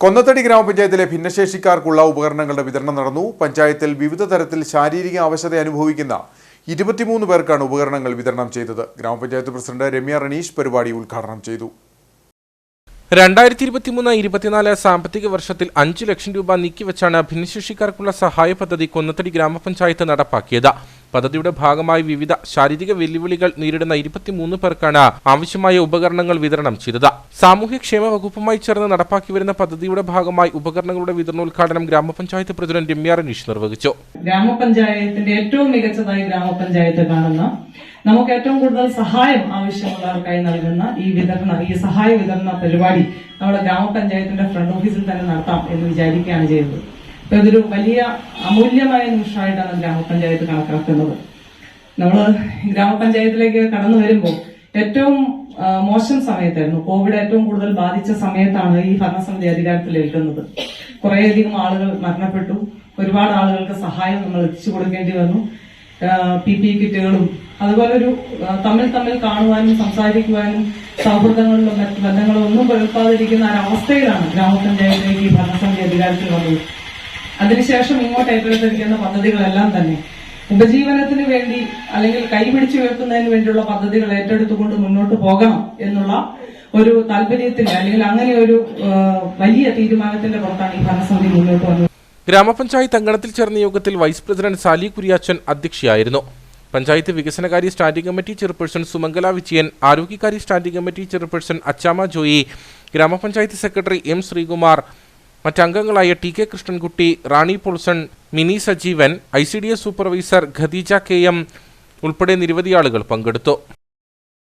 കൊന്നത്തടി ഗ്രാമപഞ്ചായത്തിലെ ഭിന്നശേഷിക്കാർക്കുള്ള ഉപകരണങ്ങളുടെ വിതരണം നടന്നു. പഞ്ചായത്തിൽ വിവിധ തരത്തിൽ ശാരീരിക അവശത അനുഭവിക്കുന്ന ഇരുപത്തിമൂന്ന് പേർക്കാണ് ഉപകരണങ്ങൾ വിതരണം ചെയ്തത്. ഗ്രാമപഞ്ചായത്ത് പ്രസിഡന്റ് രമ്യ റണീഷ് പരിപാടി ഉദ്ഘാടനം ചെയ്തു. രണ്ടായിരത്തി ഇരുപത്തിമൂന്ന് ഇരുപത്തിനാല് സാമ്പത്തിക വർഷത്തിൽ അഞ്ച് ലക്ഷം രൂപ നീക്കിവെച്ചാണ് ഭിന്നശേഷിക്കാർക്കുള്ള സഹായ പദ്ധതി കൊന്നത്തടി ഗ്രാമപഞ്ചായത്ത് നടപ്പാക്കിയത്. പദ്ധതിയുടെ ഭാഗമായി വിവിധ ശാരീരിക വെല്ലുവിളികൾ നേരിടുന്ന ഇരുപത്തിമൂന്ന് പേർക്കാണ് ആവശ്യമായ ഉപകരണങ്ങൾ വിതരണം ചെയ്തത്. സാമൂഹ്യക്ഷേമ വകുപ്പുമായി ചേർന്ന് നടപ്പാക്കി വരുന്ന പദ്ധതിയുടെ ഭാഗമായി ഉപകരണങ്ങളുടെ വിതരണോദ്ഘാടനം ഗ്രാമപഞ്ചായത്ത് പ്രസിഡന്റ് രമ്യ റനീഷ് നിർവഹിച്ചു. ഗ്രാമപഞ്ചായത്തിന്റെ ഏറ്റവും മികച്ചതായി ഗ്രാമപഞ്ചായത്ത് കാണുന്ന നമുക്ക് ഏറ്റവും കൂടുതൽ സഹായം ആവശ്യമുള്ളവർക്കായി നൽകുന്ന ഈ വിതരണ ഈ സഹായ വിതരണ പരിപാടി നമ്മുടെ ഗ്രാമപഞ്ചായത്തിന്റെ ഫ്രണ്ട് ഓഫീസിൽ തന്നെ നടത്താം എന്ന് വിചാരിക്കുകയാണ് ചെയ്തത് ഇതൊരു വലിയ അമൂല്യമായ നിമിഷമായിട്ടാണ് ഗ്രാമപഞ്ചായത്ത് കണക്കാക്കുന്നത്. നമ്മൾ ഗ്രാമപഞ്ചായത്തിലേക്ക് കടന്നു വരുമ്പോൾ ഏറ്റവും മോശം സമയത്തായിരുന്നു. കോവിഡ് ഏറ്റവും കൂടുതൽ ബാധിച്ച സമയത്താണ് ഈ ഭരണസമിതി അധികാരത്തിൽ ഏൽക്കുന്നത്. കുറേയധികം ആളുകൾ മരണപ്പെട്ടു. ഒരുപാട് ആളുകൾക്ക് സഹായം നമ്മൾ എത്തിച്ചു കൊടുക്കേണ്ടി വന്നു. പി പി കിറ്റുകളും അതുപോലെ ഒരു തമ്മിൽ തമ്മിൽ കാണുവാനും സംസാരിക്കുവാനും സൗഹൃദങ്ങളിലും മറ്റ് ബന്ധങ്ങളും ഒന്നും പുലർത്താതിരിക്കുന്ന ഒരവസ്ഥയിലാണ് ഗ്രാമപഞ്ചായത്തിലേക്ക് ഈ ഭരണസമിതി അധികാരത്തിൽ വന്നത്. അതിനുശേഷം ഇങ്ങോട്ട് ഏറ്റെടുത്തിരിക്കുന്ന പദ്ധതികളെല്ലാം തന്നെ. ഉപജീവനത്തിന് വേണ്ടി അല്ലെങ്കിൽ കൈപിടിച്ചു ഉയർത്തുന്നതിന് വേണ്ടിയുള്ള പദ്ധതികൾ ഏറ്റെടുത്തുകൊണ്ട് മുന്നോട്ട് പോകണം എന്നുള്ള ഒരു താല്പര്യത്തിന്റെ അല്ലെങ്കിൽ അങ്ങനെ ഒരു വലിയ തീരുമാനത്തിന്റെ പുറത്താണ് ഈ ഭരണസമിതി മുന്നോട്ട് വന്നത്. ഗ്രാമപഞ്ചായത്ത് അങ്കണത്തിൽ ചേർന്ന യോഗത്തിൽ വൈസ് പ്രസിഡന്റ് സാലി കുര്യാച്ചൻ അധ്യക്ഷയായിരുന്നു. പഞ്ചായത്ത് വികസനകാര്യ standing committee chairperson Sumangala Vijayan ആരോഗ്യകാര്യ standing committee chairperson Achamma Joy ഗ്രാമപഞ്ചായത്ത് secretary M Sreekumar മറ്റംഗങ്ങളായ T K Krishnankutty Rani Paulson Mini Sajeevan I C D S supervisor Khadeeja K M ഉൾപ്പെടെ നിരവധി ആളുകൾ പങ്കെടുത്തു.